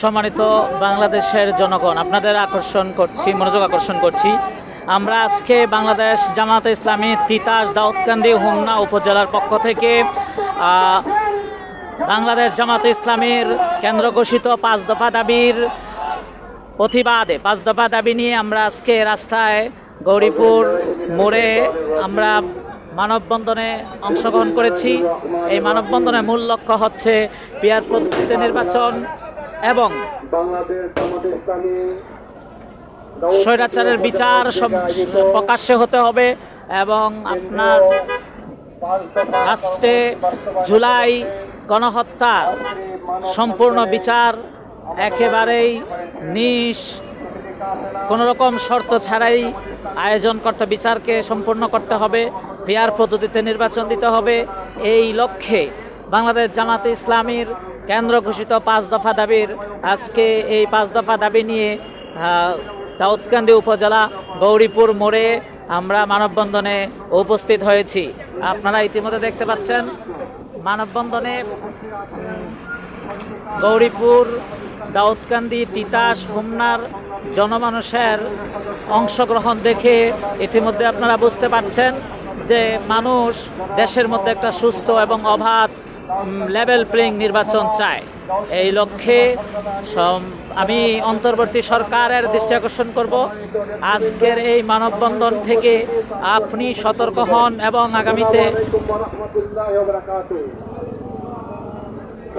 সম্মানিত বাংলাদেশের জনগণ, আপনাদের আকর্ষণ করছি, মনোযোগ আকর্ষণ করছি। আমরা আজকে বাংলাদেশ জামাতে ইসলামী তিতাস দাউদকান্দি হোমনা উপজেলার পক্ষ থেকে বাংলাদেশ জামাতে ইসলামীর কেন্দ্র ঘোষিত পাঁচ দফা দাবির প্রতিবাদে, পাঁচ দফা দাবি নিয়ে আমরা আজকে রাস্তায় গৌরীপুর মোড়ে আমরা মানববন্ধনে অংশগ্রহণ করেছি। এই মানববন্ধনের মূল লক্ষ্য হচ্ছে পিয়ার পদ্ধতিতে নির্বাচন এবং স্বৈরাচারের বিচার সব- প্রকাশ্যে হতে হবে এবং আপনার রাষ্ট্রে জুলাই গণহত্যা সম্পূর্ণ বিচার একেবারেই নিশ কোনো রকম শর্ত ছাড়াই আয়োজন করতে, বিচারকে সম্পূর্ণ করতে হবে পেয়ার পদ্ধতিতে নির্বাচন দিতে হবে। এই লক্ষ্যে বাংলাদেশ জামাতে ইসলামীর কেন্দ্র ঘোষিত পাঁচ দফা দাবির আজকে এই পাঁচ দফা দাবি নিয়ে দাউদকান্দি উপজেলা গৌরীপুর মোড়ে আমরা মানববন্ধনে উপস্থিত হয়েছি। আপনারা ইতিমধ্যে দেখতে পাচ্ছেন, মানববন্ধনে গৌরীপুর, দাউদকান্দি, তিতাস, হোমনার জনমানুষের অংশগ্রহণ দেখে ইতিমধ্যে আপনারা বুঝতে পারছেন যে মানুষ দেশের মধ্যে একটা সুস্থ এবং অবাধ লেভেল প্লেইং নির্বাচন চায় এই লক্ষ্যে আমি অন্তর্বর্তী সরকারের দৃষ্টি আকর্ষণ করব। আজকের এই মানববন্ধন থেকে আপনি সতর্ক হন এবং আগামীতে